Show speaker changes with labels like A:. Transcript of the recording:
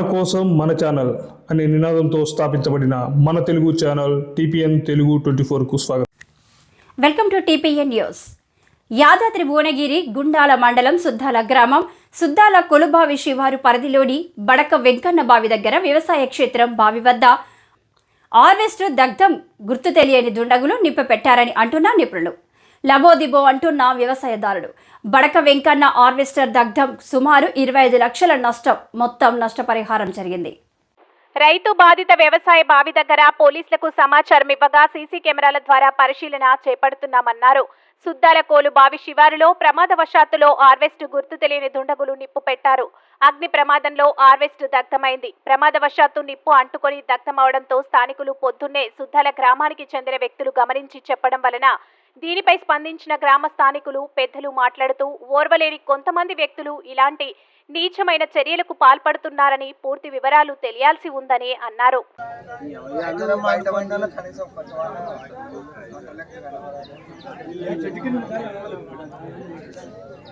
A: కోసం మన ఛానల్ అనే నినాదంతో స్థాపించబడిన మన Telugu channel TPN Telugu twenty ఫోర్కు స్వాగతం.
B: Welcome to TPN news. Yadadri Bhuvanagiri Gundala మండలం సుద్దాల గ్రామం సుద్దాల కొలుబావి శివారు పరిధిలోని బడక వెంకన్న బావి దగ్గర వ్యవసాయ క్షేత్రం బావి వద్ద హార్వెస్ట్ దగ్ధం గుర్తు తెలియని దుండగులు నింపపెట్టారని అంటున్న నిపుణులు. లబోదిబో అంటున్న వ్యవసాయదారుడు. బడక వెంకన్న హార్వెస్టర్ దగ్ధం సుమారు ఇరవై ఐదు లక్షల నష్టం మొత్తం నష్టపరిహారం జరిగింది.
C: రైతు బాధిత వ్యవసాయ బావి దగ్గర పోలీసులకు సమాచారం ఇవ్వగా సీసీ కెమెరాల ద్వారా పరిశీలన చేపడుతున్నామన్నారు. సుద్దాలకోలు బావి శివారులో ప్రమాదవశాత్తులో ఆర్వెస్ట్ గుర్తు తెలియని దుండగులు నిప్పు పెట్టారు. అగ్ని ప్రమాదంలో ఆర్వెస్ట్ దగ్ధమైంది. ప్రమాదవశాత్తు నిప్పు అంటుకొని దగ్ధమవడంతో స్థానికులు పొద్దున్నే సుద్దాల గ్రామానికి చెందిన వ్యక్తులు గమనించి చెప్పడం వలన దీనిపై స్పందించిన గ్రామ స్థానికులు పెద్దలు మాట్లాడుతూ ఓర్వలేని కొంతమంది వ్యక్తులు ఇలాంటి నీచమైన చర్యలకు పాల్పడుతున్నారని పూర్తి వివరాలు తెలియాల్సి ఉందని అన్నారు.